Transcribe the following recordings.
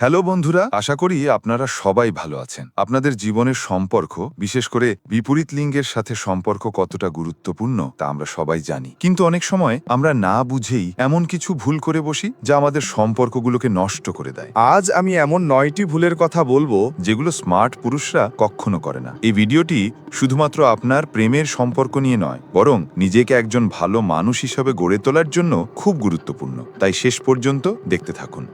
Hello বন্ধুরা, আশা করি আপনারা সবাই ভালো আছেন। আপনাদের জীবনের সম্পর্ক, বিশেষ করে বিপরীত লিঙ্গের সাথে সম্পর্ক কতটা গুরুত্বপূর্ণ, তা আমরা সবাই জানি। কিন্তু অনেক সময় আমরা না বুঝেই এমন কিছু ভুল করে বসি, যা আমাদের সম্পর্কগুলোকে নষ্ট করে দেয়। আজ আমি এমন নয়টি ভুলের কথা বলব, যেগুলো স্মার্ট পুরুষরা কখনো করে না। এই ভিডিওটি শুধুমাত্র আপনার প্রেমের সম্পর্ক নিয়ে নয়, বরং নিজেকে একজন ভালো মানুষ হিসাবে গড়ে তোলার জন্য খুব গুরুত্বপূর্ণ। তাই শেষ পর্যন্ত দেখতে থাকুন।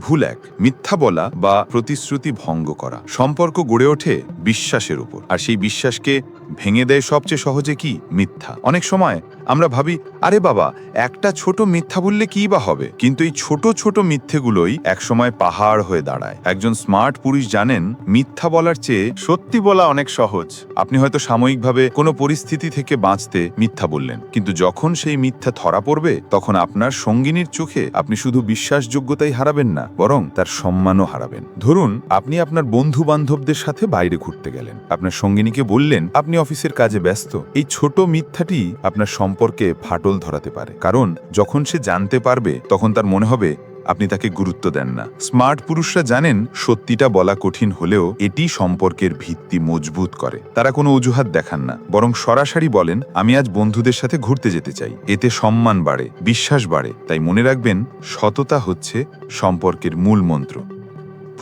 ভুল এক, মিথ্যা বলা বা প্রতিশ্রুতি ভঙ্গ করা। সম্পর্ক গড়ে ওঠে বিশ্বাসের উপর। আর সেই বিশ্বাসকে ভেঙে দেয় সবচেয়ে সহজে কি? মিথ্যা। অনেক সময় আমরা ভাবি, আরে বাবা, একটা ছোট মিথ্যা বললে কি বা হবে? কিন্তু এই ছোট ছোট মিথ্যেগুলোই একসময় পাহাড় হয়ে দাঁড়ায়। একজন স্মার্ট পুরুষ জানেন, মিথ্যা বলার চেয়ে সত্যি বলা অনেক সহজ। আপনি হয়তো সাময়িকভাবে কোনো পরিস্থিতি থেকে বাঁচতে মিথ্যা বললেন, কিন্তু যখন সেই মিথ্যা ধরা পড়বে, তখন আপনার সঙ্গিনীর চোখে আপনি শুধু বিশ্বাসযোগ্যতাই হারাবেন না, বরং তার সম্মানও হারাবেন। ধরুন, আপনি আপনার বন্ধু বান্ধবদের সাথে বাইরে ঘুরতে গেলেন। আপনার সঙ্গিনীকে বললেন, আপনি অফিসের কাজে ব্যস্ত, এই ছোট মিথ্যাটি আপনার সম্পর্কে ফাটল ধরাতে পারে। কারণ, যখন সে জানতে পারবে, তখন তার মনে হবে, আপনি তাকে গুরুত্ব দেন না। স্মার্ট পুরুষরা জানেন, সত্যিটা বলা কঠিন হলেও এটি সম্পর্কের ভিত্তি মজবুত করে। তারা কোনো অজুহাত দেখান না। বরং সরাসরি বলেন, আমি আজ বন্ধুদের সাথে ঘুরতে যেতে চাই। এতে সম্মান বাড়ে, বিশ্বাস বাড়ে। তাই মনে রাখবেন, সততা হচ্ছে সম্পর্কের মূল মন্ত্র।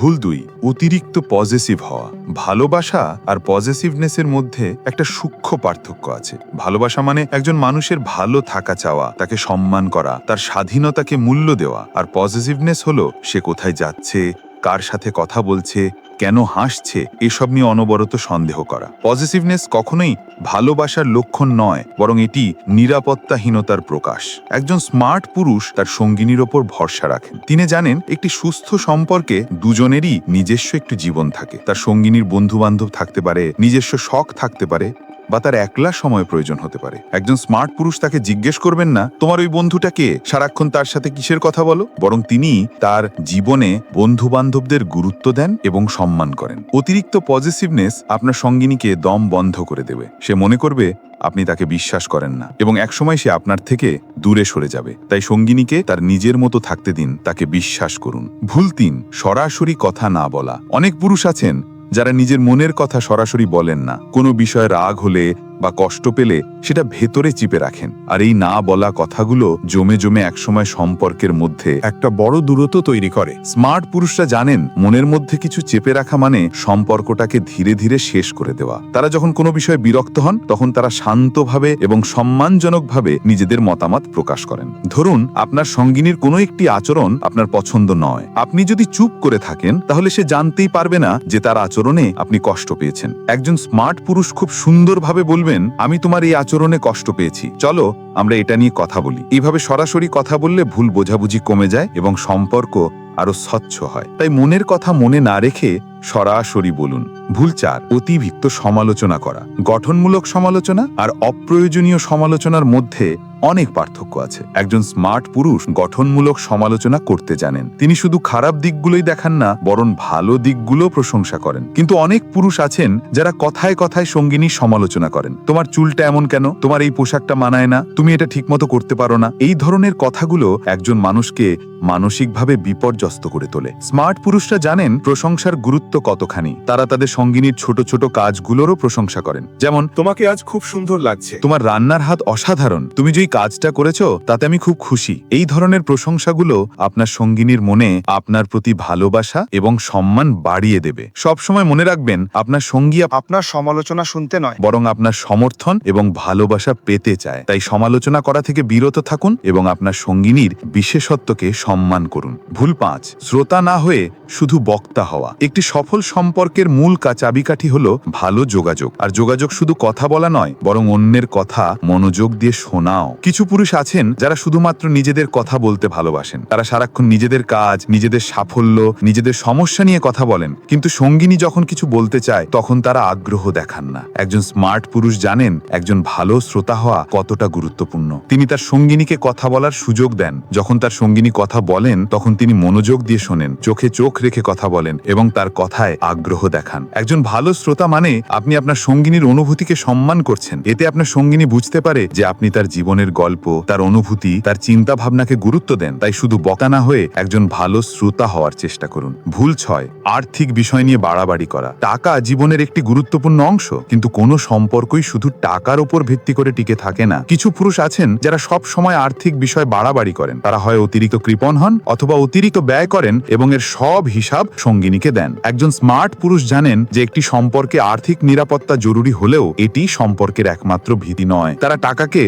ভুল দুই, অতিরিক্ত পজেসিভ হওয়া। ভালোবাসা আর পজেসিভনেসের মধ্যে একটা সূক্ষ্ম পার্থক্য আছে। ভালোবাসা মানে একজন মানুষের ভালো থাকা চাওয়া, তাকে সম্মান করা, তার স্বাধীনতাকে মূল্য দেওয়া। আর পজিটিভনেস হলো সে কোথায় যাচ্ছে কার সাথে কথা বলছে, কেন হাসছে, এসব নিয়ে অনবরত সন্দেহ করা। পজিটিভনেস কখনোই ভালোবাসার লক্ষণ নয়, বরং এটি নিরাপত্তাহীনতার প্রকাশ। একজন স্মার্ট পুরুষ তার সঙ্গিনীর ওপর ভরসা রাখেন। তিনি জানেন একটি সুস্থ সম্পর্কে দুজনেরই নিজস্ব একটু জীবন থাকে। তার সঙ্গিনীর বন্ধু বান্ধব থাকতে পারে, নিজস্ব শখ থাকতে পারে বা তার একলা সময় প্রয়োজন হতে পারে। একজন স্মার্ট পুরুষ তাকে জিজ্ঞেস করবেন না, তোমার ওই বন্ধুটা কে? সারাক্ষণ তার সাথে কিসের কথা বলো? বরং তিনি তার জীবনে বন্ধু বান্ধবদের গুরুত্ব দেন এবং সম্মান করেন। অতিরিক্ত পজিটিভনেস আপনার সঙ্গিনীকে দম বন্ধ করে দেবে। সে মনে করবে, আপনি তাকে বিশ্বাস করেন না। এবং একসময় সে আপনার থেকে দূরে সরে যাবে। তাই সঙ্গিনীকে তার নিজের মতো থাকতে দিন, তাকে বিশ্বাস করুন। ভুল তিন, সরাসরি কথা না বলা। অনেক পুরুষ আছেন যারা নিজের মনের কথা সরাসরি বলেন না। কোনো বিষয়ে রাগ হলে বা কষ্ট পেলে সেটা ভেতরে চিপে রাখেন। আর এই না বলা কথাগুলো জমে জমে একসময় সম্পর্কের মধ্যে একটা বড় দূরত্ব তৈরি করে। স্মার্ট পুরুষরা জানেন, মনের মধ্যে কিছু চেপে রাখা মানে সম্পর্কটাকে ধীরে ধীরে শেষ করে দেওয়া। তারা যখন কোনো বিষয়ে বিরক্ত হন, তখন তারা শান্তভাবে এবং সম্মানজনকভাবে নিজেদের মতামত প্রকাশ করেন। ধরুন, আপনার সঙ্গিনীর কোনো একটি আচরণ আপনার পছন্দ নয়। আপনি যদি চুপ করে থাকেন, তাহলে সে জানতেই পারবে না যে তার আচরণে আপনি কষ্ট পেয়েছেন। একজন স্মার্ট পুরুষ খুব সুন্দরভাবে বলবেন আমি তোমার এই আচরণে কষ্ট পেয়েছি। চলো, আমরা এটা নিয়ে কথা বলি। এইভাবে সরাসরি কথা বললে ভুল বোঝাবুঝি কমে যায় এবং সম্পর্ক আরও স্বচ্ছ হয়। তাই মনের কথা মনে না রেখে সরাসরি বলুন, ভুল চার অতিভিক্ত সমালোচনা করা। গঠনমূলক সমালোচনা আর অপ্রয়োজনীয় সমালোচনার মধ্যে অনেক পার্থক্য আছে। একজন স্মার্ট পুরুষ গঠনমূলক সমালোচনা করতে জানেন। তিনি শুধু খারাপ দিকগুলোই দেখান না বরং ভালো দিকগুলো প্রশংসা করেন। কিন্তু অনেক পুরুষ আছেন যারা কথায় কথায় সঙ্গিনী সমালোচনা করেন। তোমার চুলটা এমন কেন? তোমার এই পোশাকটা মানায় না? তুমি এটা ঠিকমতো করতে পারো না? এই ধরনের কথাগুলো একজন মানুষকে মানসিকভাবে বিপর্যস্ত করে তোলে। স্মার্ট পুরুষরা জানেন প্রশংসার গুরুত্ব কতখানি। তারা তাদের সঙ্গিনীর ছোট ছোট কাজগুলোরও প্রশংসা করেন। যেমন তোমাকে আজ খুব সুন্দর লাগছে। তোমার রান্নার হাত অসাধারণ। তুমি যেই কাজটা করেছ তাতে আমি খুব খুশি। এই ধরনের প্রশংসাগুলো আপনার সঙ্গিনীর মনে আপনার প্রতি ভালোবাসা এবং সম্মান বাড়িয়ে দেবে। সব সময় মনে রাখবেন আপনার সঙ্গী আপনার সমালোচনা শুনতে নয়। বরং আপনার সমর্থন এবং ভালোবাসা পেতে চায়। তাই সমালোচনা করা থেকে বিরত থাকুন এবং আপনার সঙ্গিনীর বিশেষত্বকে সম্মান করুন। ভুল পাঁচ শ্রোতা না হয়ে শুধু বক্তা হওয়া। একটি সফল সম্পর্কের মূল চাবিকাঠি হলো ভালো যোগাযোগ। আর যোগাযোগ শুধু কথা বলা নয় বরং অন্যের কথা মনোযোগ দিয়ে শোনাও। কিছু পুরুষ আছেন যারা শুধুমাত্র নিজেদের কথা বলতে ভালোবাসেন। তারা সারাক্ষণ নিজেদের কাজ, নিজেদের সাফল্য, নিজেদের সমস্যা নিয়ে কথা বলেন। কিন্তু সঙ্গিনী যখন কিছু বলতে চায়, তখন তারা আগ্রহ দেখান না। একজন স্মার্ট পুরুষ জানেন, একজন ভালো শ্রোতা হওয়া কতটা গুরুত্বপূর্ণ। তিনি তার সঙ্গিনীকে কথা বলার সুযোগ দেন। যখন তার সঙ্গিনী কথা বলেন, তখন তিনি মনোযোগ দিয়ে শোনেন, চোখে চোখ রেখে কথা বলেন এবং তার কথায় আগ্রহ দেখান। একজন ভালো শ্রোতা মানে আপনি আপনার সঙ্গিনীর অনুভূতিকে সম্মান করছেন। এতে আপনার সঙ্গিনী বুঝতে পারে যে আপনি তার জীবনের জীবনের গল্প, তার অনুভূতি, তার চিন্তা ভাবনাকে গুরুত্ব দেন। তাই শুধু বকা না হয়ে একজন ভালো শ্রোতা হওয়ার চেষ্টা করুন। ভুল ছয়, আর্থিক বিষয় নিয়ে বাড়াবাড়ি করা। টাকা জীবনের একটি গুরুত্বপূর্ণ অংশ, কিন্তু কোনো সম্পর্কই শুধু টাকার উপর ভিত্তি করে টিকে থাকে না। কিছু পুরুষ আছেন যারা সব সময় আর্থিক বিষয় বাড়াবাড়ি করেন। তারা হয় অতিরিক্ত কৃপণ হন অথবা অতিরিক্ত ব্যয় করেন এবং এর সব হিসাব সঙ্গিনীকে দেন। একজন স্মার্ট পুরুষ জানেন যে একটি সম্পর্কে আর্থিক নিরাপত্তা জরুরি হলেও এটি সম্পর্কের একমাত্র ভীতি নয়। তারা টাকাকে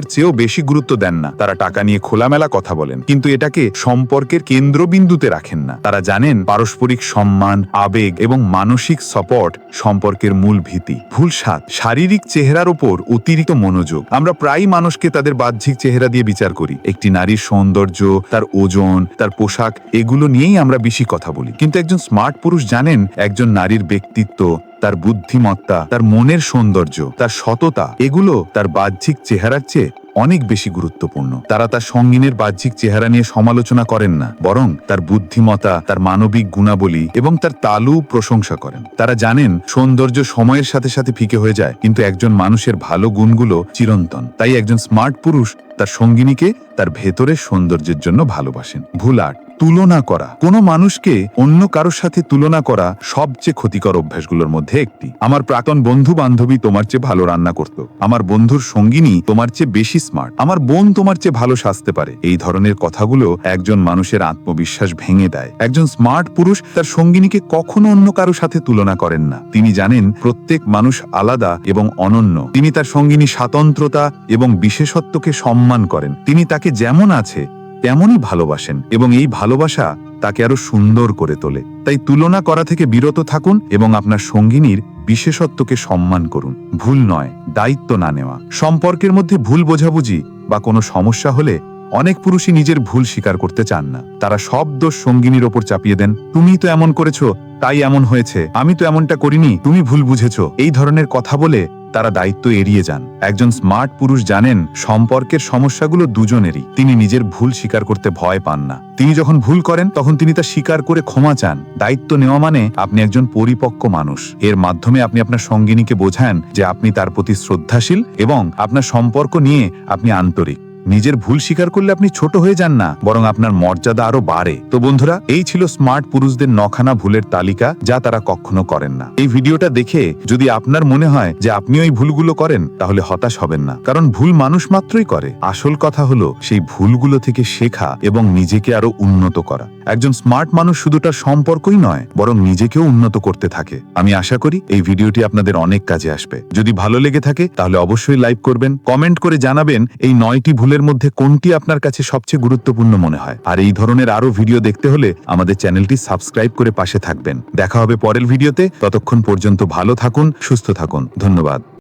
ভালোবাসার চেয়েও বেশি গুরুত্ব দেন না। তারা টাকা নিয়ে খোলামেলা কথা বলেন, কিন্তু এটাকে সম্পর্কের কেন্দ্রবিন্দুতে রাখেন না। তারা জানেন পারস্পরিক সম্মান, আবেগ এবং মানসিক সাপোর্ট সম্পর্কের মূল ভীতি। ভুল সাত শারীরিক চেহারার উপর অতিরিক্ত মনোযোগ। আমরা প্রায় মানুষকে তাদের বাহ্যিক চেহারা দিয়ে বিচার করি। একটি নারীর সৌন্দর্য, তার ওজন, তার পোশাক, এগুলো নিয়েই আমরা বেশি কথা বলি। কিন্তু একজন স্মার্ট পুরুষ জানেন, একজন নারীর ব্যক্তিত্ব তার বুদ্ধিমত্তা, তার মনের সৌন্দর্য, তার সততা, এগুলো তার বাহ্যিক চেহারার চেয়ে অনেক বেশি গুরুত্বপূর্ণ। তারা তার সঙ্গিনের বাহ্যিক চেহারা নিয়ে সমালোচনা করেন না, বরং তার বুদ্ধিমতা তার মানবিক গুণাবলী এবং তার তালু প্রশংসা করেন। তারা জানেন সৌন্দর্য সময়ের সাথে সাথে ফিকে হয়ে যায়, কিন্তু একজন মানুষের ভালো গুণগুলো চিরন্তন। তাই একজন স্মার্ট পুরুষ তার সঙ্গিনীকে তার ভেতরের সৌন্দর্যের জন্য ভালোবাসেন। ভুল আট তুলনা করা। কোনো মানুষকে অন্য কারোর সাথে তুলনা করা সবচেয়ে ক্ষতিকর অভ্যাসগুলোর মধ্যে একটি। আমার প্রাক্তন বন্ধু বান্ধবী তোমার চেয়ে ভালো রান্না করত। আমার বন্ধুর সঙ্গিনী তোমার চেয়ে বেশি স্মার্ট আমার বোন তোমার চেয়ে ভালো সাজতে পারে। এই ধরনের কথাগুলো একজন মানুষের আত্মবিশ্বাস ভেঙে দেয়। একজন স্মার্ট পুরুষ তার সঙ্গিনীকে কখনো অন্য কারোর সাথে তুলনা করেন না। তিনি জানেন প্রত্যেক মানুষ আলাদা এবং অনন্য। তিনি তার সঙ্গিনী স্বাতন্ত্রতা এবং বিশেষত্বকে সম্মান করেন। তিনি তাকে যেমন আছে তেমনই ভালোবাসেন এবং এই ভালোবাসা তাকে আরও সুন্দর করে তোলে। তাই তুলনা করা থেকে বিরত থাকুন এবং আপনার সঙ্গিনীর বিশেষত্বকে সম্মান করুন। ভুল নয়, দায়িত্ব না নেওয়া। সম্পর্কের মধ্যে ভুল বোঝাবুঝি বা কোনো সমস্যা হলে অনেক পুরুষই নিজের ভুল স্বীকার করতে চান না। তারা সব দোষ সঙ্গিনীর ওপর চাপিয়ে দেন, তুমি তো এমন করেছ, তাই এমন হয়েছে, আমি তো এমনটা করিনি, তুমি ভুল বুঝেছ। এই ধরনের কথা বলে তারা দায়িত্ব এড়িয়ে যান। একজন স্মার্ট পুরুষ জানেন, সম্পর্কের সমস্যাগুলো দুজনেরই। তিনি নিজের ভুল স্বীকার করতে ভয় পান না। তিনি যখন ভুল করেন, তখন তিনি তা স্বীকার করে ক্ষমা চান। দায়িত্ব নেওয়া মানে আপনি একজন পরিপক্ক মানুষ। এর মাধ্যমে আপনি আপনার সঙ্গিনীকে বোঝান যে আপনি তার প্রতি শ্রদ্ধাশীল এবং আপনার সম্পর্ক নিয়ে আপনি আন্তরিক। নিজের ভুল স্বীকার করলে আপনি ছোট হয়ে যান না, বরং আপনার মর্যাদা আরও বাড়ে। তো বন্ধুরা, এই ছিল স্মার্ট পুরুষদের নখানা ভুলের তালিকা যা তারা কখনো করেন না। এই ভিডিওটা দেখে যদি আপনার মনে হয় যে আপনি ওই ভুলগুলো করেন, তাহলে হতাশ হবেন না। কারণ ভুল মানুষ মাত্রই করে। আসল কথা হলো, সেই ভুলগুলো থেকে শেখা এবং নিজেকে আরও উন্নত করা। একজন স্মার্ট মানুষ শুধু তার সম্পর্কই নয়, বরং নিজেকেও উন্নত করতে থাকে। আমি আশা করি এই ভিডিওটি আপনাদের অনেক কাজে আসবে। যদি ভালো লেগে থাকে, তাহলে অবশ্যই লাইক করবেন, কমেন্ট করে জানাবেন এই নয়টি ভুলের মধ্যে কোনটি আপনার কাছে সবচেয়ে গুরুত্বপূর্ণ মনে হয়? আর এই ধরনের আরও ভিডিও দেখতে হলে আমাদের চ্যানেলটি সাবস্ক্রাইব করে পাশে থাকবেন। দেখা হবে পরের ভিডিওতে। ততক্ষণ পর্যন্ত ভালো থাকুন, সুস্থ থাকুন। ধন্যবাদ।